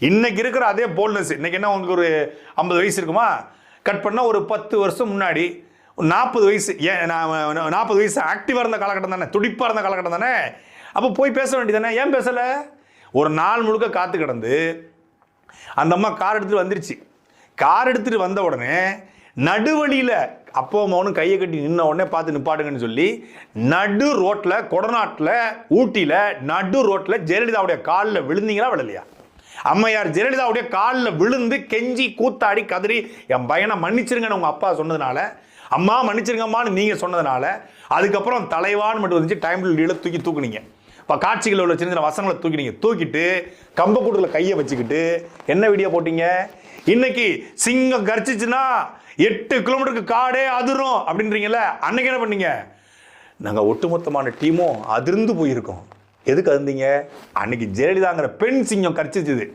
இன்னைக்கு இருக்கிற அதே போல்னஸ் இன்னைக்கு என்ன உங்களுக்கு ஒரு ஐம்பது வயசு இருக்குமா? கட் பண்ணால் ஒரு பத்து வருஷம் முன்னாடி ஒரு நாற்பது வயசு ஏன் நான் நாற்பது வயசு ஆக்டிவாக இருந்த காலகட்டம் தானே துடிப்பாக இருந்த காலகட்டம் தானே? அப்போ போய் பேச வேண்டியதானே ஏன் பேசலை? ஒரு நாள் முழுக்க காத்து கிடந்து அந்த அம்மா கார் எடுத்துகிட்டு வந்துருச்சு. கார் எடுத்துட்டு வந்த உடனே நடுவழியில் அப்போ மௌனும் கையை கட்டி நின்ன உடனே பார்த்து நிப்பாட்டுங்கன்னு சொல்லி நடு ரோட்டில் கொடநாட்டில் ஊட்டியில் நடு ரோட்டில் ஜெயலலிதாவுடைய காலில் விழுந்தீங்களா விழலையா? அம்மையார் ஜெயலலிதாவுடைய காலில் விழுந்து கெஞ்சி கூத்தாடி கதறி என் பையனை மன்னிச்சிருங்கன்னு உங்கள் அப்பா சொன்னதுனால அம்மா மன்னிச்சிருங்கம்மான்னு நீங்கள் சொன்னதுனால அதுக்கப்புறம் தலைவான்னு மட்டும் வந்துச்சு டைம் லீடில் தூக்கி தூக்குனீங்க. இப்போ காட்சிகளில் உள்ள சின்ன சின்ன வசங்களை தூக்கினீங்க. தூக்கிட்டு கம்பக்கூட்டத்தில் கையை வச்சுக்கிட்டு என்ன வீடியோ போட்டீங்க? இன்னைக்கு சிங்கம் கர்ச்சிச்சுன்னா எட்டு கிலோமீட்டருக்கு காடே அதிரும். அப்படின்றீங்கல்ல அன்னைக்கு என்ன பண்ணீங்க? நாங்கள் ஒட்டுமொத்தமான டீமும் அதிர்ந்து போயிருக்கோம். எதுக்கு வந்தீங்க அன்னைக்கு ஜெயலலிதாங்கிற பெண் சிங்கம் கரிச்சிச்சுது